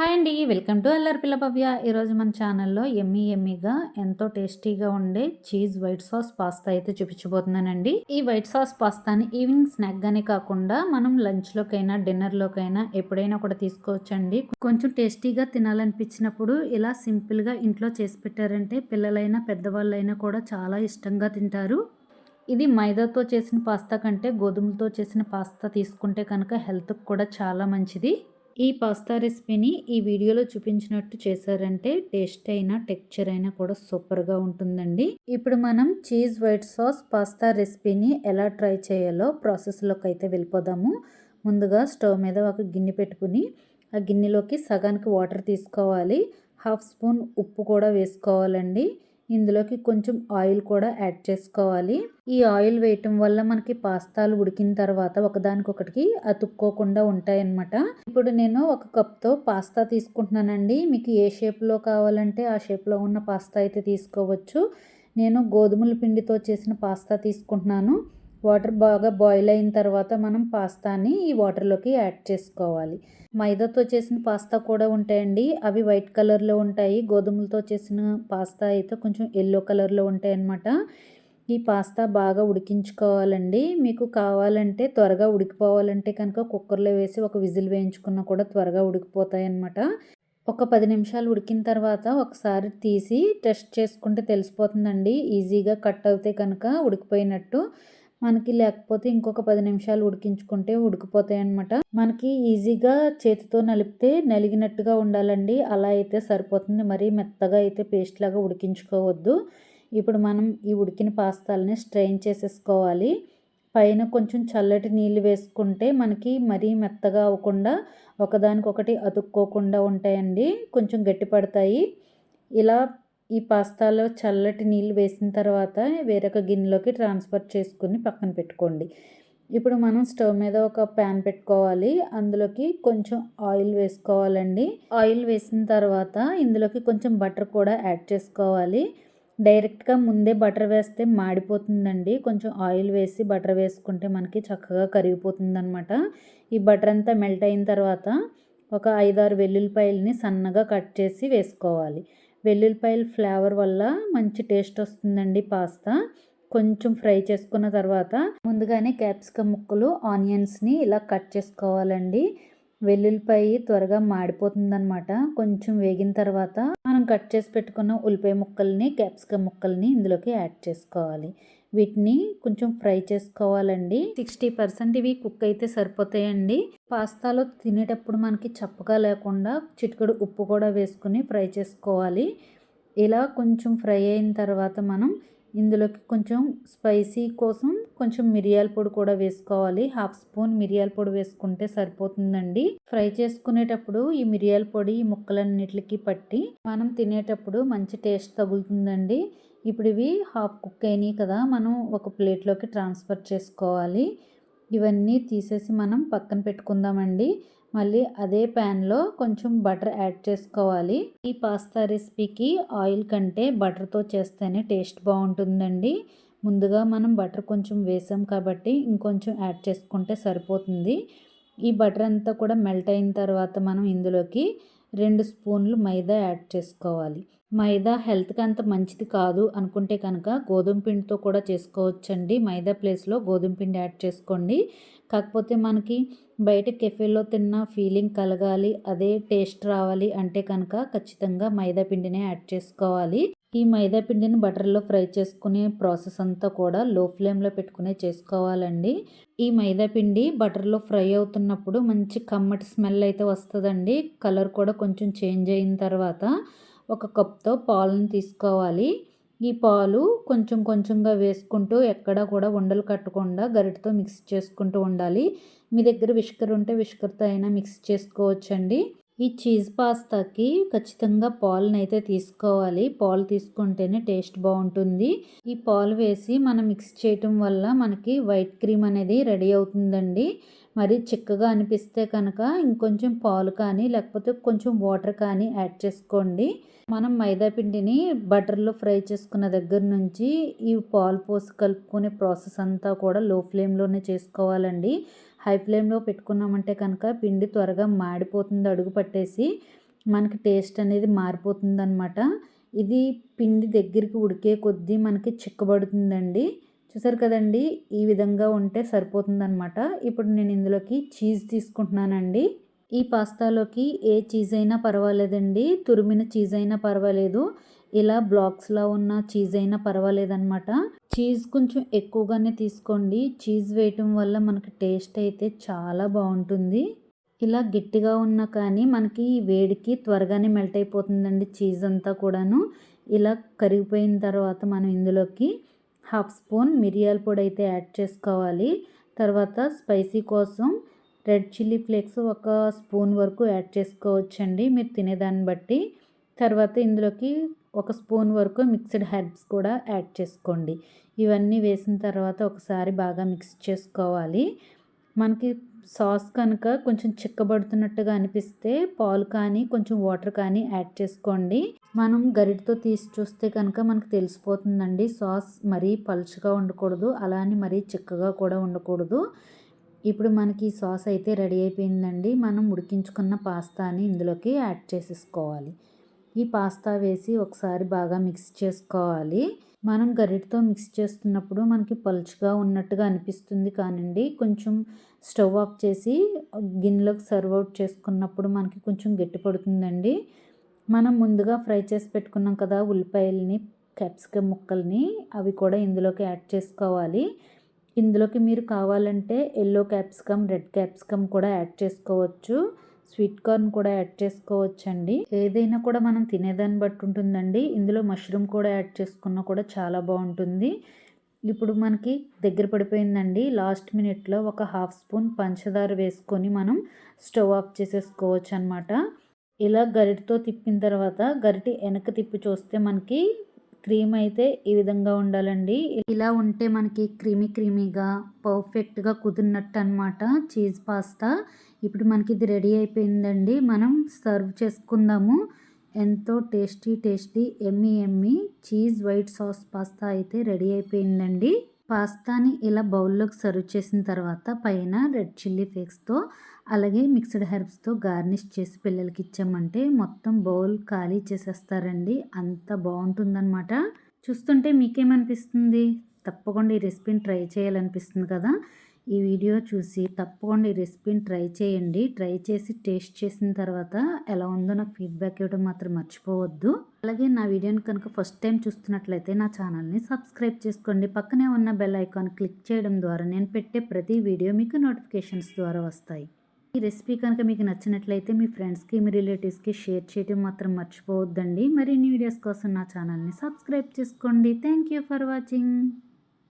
Hi అండి welcome to అల్లరి పిల్ల భవ్య. ఈరోజు మన ఛానల్లో ఎమ్మీ ఎమ్మీగా ఎంతో టేస్టీగా ఉండే చీజ్ వైట్ సాస్ పాస్తా అయితే చూపించబోతున్నానండి. ఈ వైట్ సాస్ పాస్తాని ఈవినింగ్ స్నాక్ గానే కాకుండా మనం లంచ్లోకైనా డిన్నర్లోకైనా ఎప్పుడైనా కూడా తీసుకోవచ్చండి. కొంచెం టేస్టీగా తినాలనిపించినప్పుడు ఇలా సింపుల్గా ఇంట్లో చేసి పెట్టారంటే పిల్లలైనా పెద్దవాళ్ళైనా కూడా చాలా ఇష్టంగా తింటారు. ఇది మైదాతో చేసిన పాస్తా కంటే గోధుమలతో చేసిన పాస్తా తీసుకుంటే కనుక హెల్త్కి కూడా చాలా మంచిది. ఈ పాస్తా రెసిపీని ఈ వీడియోలో చూపించినట్టు చేశారంటే టేస్ట్ అయినా టెక్చర్ అయినా కూడా సూపర్గా ఉంటుందండి. ఇప్పుడు మనం చీజ్ వైట్ సాస్ పాస్తా రెసిపీని ఎలా ట్రై చేయాలో ప్రాసెస్లోకి అయితే వెళ్ళిపోదాము. ముందుగా స్టవ్ మీద ఒక గిన్నె పెట్టుకుని ఆ గిన్నెలోకి సగానికి వాటర్ తీసుకోవాలి. హాఫ్ స్పూన్ ఉప్పు కూడా వేసుకోవాలండి. ఇందులోకి కొంచెం ఆయిల్ కూడా యాడ్ చేసుకోవాలి. ఈ ఆయిల్ వేయటం వల్ల మనకి పాస్తాలు ఉడికిన తర్వాత ఒకదానికొకటికి అతుక్కోకుండా ఉంటాయన్నమాట. ఇప్పుడు నేను ఒక కప్తో పాస్తా తీసుకుంటున్నానండి. మీకు ఏ షేప్లో కావాలంటే ఆ షేప్లో ఉన్న పాస్తా అయితే తీసుకోవచ్చు. నేను గోధుమల పిండితో చేసిన పాస్తా తీసుకుంటున్నాను. వాటర్ బాగా బాయిల్ అయిన తర్వాత మనం పాస్తాని ఈ వాటర్లోకి యాడ్ చేసుకోవాలి. మైదాతో చేసిన పాస్తా కూడా ఉంటాయండి. అవి వైట్ కలర్లో ఉంటాయి. గోధుమలతో చేసిన పాస్తా అయితే కొంచెం ఎల్లో కలర్లో ఉంటాయి అన్నమాట ఈ పాస్తా బాగా ఉడికించుకోవాలండి. మీకు కావాలంటే త్వరగా ఉడికిపోవాలంటే కనుక కుక్కర్లో వేసి ఒక విజిల్ వేయించుకున్నా కూడా త్వరగా ఉడికిపోతాయి అన్నమాట ఒక పది నిమిషాలు ఉడికిన తర్వాత ఒకసారి తీసి టెస్ట్ చేసుకుంటే తెలిసిపోతుందండి. ఈజీగా కట్ అవుతే కనుక ఉడికిపోయినట్టు. మనకి లేకపోతే ఇంకొక పది నిమిషాలు ఉడికించుకుంటే ఉడికిపోతాయి అనమాట మనకి ఈజీగా చేతితో నలిపితే నలిగినట్టుగా ఉండాలండి. అలా అయితే సరిపోతుంది. మరీ మెత్తగా అయితే పేస్ట్ లాగా ఉడికించుకోవద్దు. ఇప్పుడు మనం ఈ ఉడికిన పాస్తాలని స్ట్రెయిన్ చేసేసుకోవాలి. పైన కొంచెం చల్లటి నీళ్ళు వేసుకుంటే మనకి మరీ మెత్తగా అవ్వకుండా ఒకదానికొకటి అతుక్కోకుండా ఉంటాయండి. కొంచెం గట్టి పడతాయి ఇలా ఈ పాస్తాలో చల్లటి నీళ్ళు వేసిన తర్వాత వేరొక గిన్నెలోకి ట్రాన్స్ఫర్ చేసుకుని పక్కన పెట్టుకోండి. ఇప్పుడు మనం స్టవ్ మీద ఒక ప్యాన్ పెట్టుకోవాలి. అందులోకి కొంచెం ఆయిల్ వేసుకోవాలండి. ఆయిల్ వేసిన తర్వాత ఇందులోకి కొంచెం బటర్ కూడా యాడ్ చేసుకోవాలి. డైరెక్ట్గా ముందే బటర్ వేస్తే మాడిపోతుందండి. కొంచెం ఆయిల్ వేసి బటర్ వేసుకుంటే మనకి చక్కగా కరిగిపోతుందనమాట ఈ బటర్ అంతా మెల్ట్ అయిన తర్వాత ఒక ఐదారు వెల్లుల్లిపాయలని సన్నగా కట్ చేసి వేసుకోవాలి. వెల్లుల్లిపాయల ఫ్లేవర్ వల్ల మంచి టేస్ట్ వస్తుందండి పాస్తా. కొంచెం ఫ్రై చేసుకున్న తర్వాత ముందుగానే క్యాప్సికమ్ ముక్కలు ఆనియన్స్ని ఇలా కట్ చేసుకోవాలండి. వెల్లుల్లిపాయ త్వరగా మాడిపోతుందనమాట కొంచెం వేగిన తర్వాత మనం కట్ చేసి పెట్టుకున్న ఉల్లిపాయ ముక్కల్ని క్యాప్సికమ్ ముక్కల్ని ఇందులోకి యాడ్ చేసుకోవాలి. వీటిని కొంచెం ఫ్రై చేసుకోవాలండి. సిక్స్టీ పర్సెంట్ ఇవి కుక్ అయితే సరిపోతాయండి. పాస్తాలో తినేటప్పుడు మనకి చప్పగా లేకుండా చిటికడు ఉప్పు కూడా వేసుకుని ఫ్రై చేసుకోవాలి. ఇలా కొంచెం ఫ్రై అయిన తర్వాత మనం ఇందులోకి కొంచెం స్పైసీ కోసం కొంచెం మిరియాల పొడి కూడా వేసుకోవాలి. హాఫ్ స్పూన్ మిరియాల పొడి వేసుకుంటే సరిపోతుందండి. ఫ్రై చేసుకునేటప్పుడు ఈ మిరియాల పొడి ఈ ముక్కలన్నిటికి పట్టి మనం తినేటప్పుడు మంచి టేస్ట్ తగులుతుందండి. ఇప్పుడు ఇవి హాఫ్ కుక్ అయినాయి కదా మనం ఒక ప్లేట్లోకి ట్రాన్స్ఫర్ చేసుకోవాలి. ఇవన్నీ తీసేసి మనం పక్కన పెట్టుకుందామండి. మళ్ళీ అదే ప్యాన్లో కొంచెం బటర్ యాడ్ చేసుకోవాలి. ఈ పాస్తా రెసిపీకి ఆయిల్ కంటే బటర్తో చేస్తేనే టేస్ట్ బాగుంటుందండి. ముందుగా మనం బటర్ కొంచెం వేసాం కాబట్టి ఇంకొంచెం యాడ్ చేసుకుంటే సరిపోతుంది. ఈ బటర్ అంతా కూడా మెల్ట్ అయిన తర్వాత మనం ఇందులోకి రెండు స్పూన్లు మైదా యాడ్ చేసుకోవాలి. మైదా హెల్త్కి అంత మంచిది కాదు అనుకుంటే కనుక గోధుమ పిండితో కూడా చేసుకోవచ్చండి. మైదా ప్లేస్లో గోధుమ పిండి యాడ్ చేసుకోండి. కాకపోతే మనకి బయట కెఫేలో తిన్న ఫీలింగ్ కలగాలి అదే టేస్ట్ రావాలి అంటే కనుక ఖచ్చితంగా మైదా పిండినే యాడ్ చేసుకోవాలి. ఈ మైదా పిండిని బటర్లో ఫ్రై చేసుకునే ప్రాసెస్ అంతా కూడా లో ఫ్లేమ్లో పెట్టుకునే చేసుకోవాలండి. ఈ మైదా పిండి బటర్లో ఫ్రై అవుతున్నప్పుడు మంచి కమ్మటి స్మెల్ అయితే వస్తుందండి. కలర్ కూడా కొంచెం చేంజ్ అయిన తర్వాత ఒక కప్తో పాలను తీసుకోవాలి. ఈ పాలు కొంచెం కొంచెంగా వేసుకుంటూ ఎక్కడా కూడా ఉండలు కట్టకుండా గరిటతో మిక్స్ చేసుకుంటూ ఉండాలి. మీ దగ్గర విష్కర్ ఉంటే విష్కర్తో అయినా మిక్స్ చేసుకోవచ్చండి. ఈ చీజ్ పాస్తాకి ఖచ్చితంగా పాలను అయితే తీసుకోవాలి. పాలు తీసుకుంటేనే టేస్ట్ బాగుంటుంది. ఈ పాలు వేసి మనం మిక్స్ చేయటం వల్ల మనకి వైట్ క్రీమ్ అనేది రెడీ అవుతుందండి. మరి చిక్కగా అనిపిస్తే కనుక ఇంకొంచెం పాలు కానీ లేకపోతే కొంచెం వాటర్ కానీ యాడ్ చేసుకోండి. మనం మైదా పిండిని బటర్లో ఫ్రై చేసుకున్న దగ్గర నుంచి ఈ పాలు పోసి కలుపుకునే ప్రాసెస్ అంతా కూడా లో ఫ్లేమ్లోనే చేసుకోవాలండి. హై ఫ్లేమ్లో పెట్టుకున్నామంటే కనుక పిండి త్వరగా మాడిపోతుంది అడుగు పట్టేసి మనకి టేస్ట్ అనేది మారిపోతుందనమాట ఇది పిండి దగ్గరికి ఉడికే కొద్దీ మనకి చిక్కబడుతుందండి. చూసారు కదండి? ఈ విధంగా ఉంటే సరిపోతుందనమాట ఇప్పుడు నేను ఇందులోకి చీజ్ తీసుకుంటున్నానండి. ఈ పాస్తాలోకి ఏ చీజ్ అయినా పర్వాలేదండి. తురిమిన చీజ్ అయినా పర్వాలేదు. ఇలా బ్లాక్స్లో ఉన్న చీజ్ అయినా పర్వాలేదన్నమాట. చీజ్ కొంచెం ఎక్కువగానే తీసుకోండి. చీజ్ వేయటం వల్ల మనకి టేస్ట్ అయితే చాలా బాగుంటుంది. ఇలా గట్టిగా ఉన్నా కానీ మనకి వేడికి త్వరగానే మెల్ట్ అయిపోతుందండి చీజ్ అంతా కూడాను. ఇలా కరిగిపోయిన తర్వాత మనం ఇందులోకి హాఫ్ స్పూన్ మిరియాల పొడి అయితే యాడ్ చేసుకోవాలి. తర్వాత స్పైసీ కోసం రెడ్ చిల్లీ ఫ్లేక్స్ ఒక స్పూన్ వరకు యాడ్ చేసుకోవచ్చండి మీరు తినేదాన్ని బట్టి. తర్వాత ఇందులోకి ఒక స్పూన్ వరకు మిక్స్డ్ హెర్బ్స్ కూడా యాడ్ చేసుకోండి. ఇవన్నీ వేసిన తర్వాత ఒకసారి బాగా మిక్స్ చేసుకోవాలి. మనకి సాస్ కనుక కొంచెం చిక్కబడుతున్నట్టుగా అనిపిస్తే పాలు కానీ కొంచెం వాటర్ కానీ యాడ్ చేసుకోండి. మనం గరిటతో తీసి చూస్తే కనుక మనకు తెలిసిపోతుందండి. సాస్ మరీ పలుచగా ఉండకూడదు అలానే మరీ చిక్కగా కూడా ఉండకూడదు. ఇప్పుడు మనకి సాస్ అయితే రెడీ అయిపోయిందండి. మనం ఉడికించుకున్న పాస్తాని ఇందులోకి యాడ్ చేసేసుకోవాలి. ఈ పాస్తా వేసి ఒకసారి బాగా మిక్స్ చేసుకోవాలి. మనం గరిటతో మిక్స్ చేస్తున్నప్పుడు మనకి పలుచగా ఉన్నట్టుగా అనిపిస్తుంది కానండి. కొంచెం స్టవ్ ఆఫ్ చేసి గిన్నెలోకి సర్వ్ అవుట్ చేసుకున్నప్పుడు మనకి కొంచెం గట్టి పడుతుందండి. మనం ముందుగా ఫ్రై చేసి పెట్టుకున్నాం కదా ఉల్లిపాయలని క్యాప్సికమ్ ముక్కల్ని అవి కూడా ఇందులోకి యాడ్ చేసుకోవాలి. ఇందులోకి మీరు కావాలంటే ఎల్లో క్యాప్సికమ్ రెడ్ క్యాప్సికమ్ కూడా యాడ్ చేసుకోవచ్చు. స్వీట్ కార్న్ కూడా యాడ్ చేసుకోవచ్చండి. ఏదైనా కూడా మనం తినేదాన్ని బట్టి ఉంటుందండి. ఇందులో మష్రూమ్ కూడా యాడ్ చేసుకున్నా కూడా చాలా బాగుంటుంది. ఇప్పుడు మనకి దగ్గర పడిపోయిందండి. లాస్ట్ మినిట్లో ఒక హాఫ్ స్పూన్ పంచదార వేసుకొని మనం స్టవ్ ఆఫ్ చేసేసుకోవచ్చు అనమాట ఇలా గరిటతో తిప్పిన తర్వాత గరిటి వెనక తిప్పి చూస్తే మనకి క్రీమ్ అయితే ఈ విధంగా ఉండాలండి. ఇలా ఉంటే మనకి క్రీమీ క్రీమీగా పర్ఫెక్ట్గా కుదిరినట్టు అనమాట చీజ్ పాస్తా. ఇప్పుడు మనకి ఇది రెడీ అయిపోయిందండి. మనం సర్వ్ చేసుకుందాము. ఎంతో tasty tasty yummy yummy cheese white sauce pasta అయితే రెడీ అయిపోయిందండి. పాస్తాని ఇలా బౌల్లోకి సర్వ్ చేసిన తర్వాత పైన రెడ్ చిల్లీ ఫ్లేక్స్తో అలాగే మిక్స్డ్ హెర్బ్స్తో గార్నిష్ చేసి పిల్లలకి ఇచ్చామంటే మొత్తం బౌల్ ఖాళీ చేసేస్తారండి. అంత బాగుంటుందన్నమాట. చూస్తుంటే మీకేమనిపిస్తుంది? తప్పకుండా ఈ రెసిపీని ట్రై చేయాలనిపిస్తుంది కదా? ఈ వీడియో చూసి తప్పకుండా ఈ రెసిపీని ట్రై చేయండి. ట్రై చేసి టేస్ట్ చేసిన తర్వాత ఎలా ఉందో నాకు ఫీడ్బ్యాక్ ఇవ్వడం మాత్రం మర్చిపోవద్దు. అలాగే నా వీడియోని కనుక ఫస్ట్ టైం చూస్తున్నట్లయితే నా ఛానల్ని సబ్స్క్రైబ్ చేసుకోండి. పక్కనే ఉన్న బెల్ ఐకాన్ క్లిక్ చేయడం ద్వారా నేను పెట్టే ప్రతి వీడియో మీకు నోటిఫికేషన్స్ ద్వారా వస్తాయి. ఈ రెసిపీ కనుక మీకు నచ్చినట్లయితే మీ ఫ్రెండ్స్కి మీ రిలేటివ్స్కి షేర్ చేయడం మాత్రం మర్చిపోవద్దండి. మరిన్ని వీడియోస్ కోసం నా ఛానల్ని సబ్స్క్రైబ్ చేసుకోండి. Thank you for watching.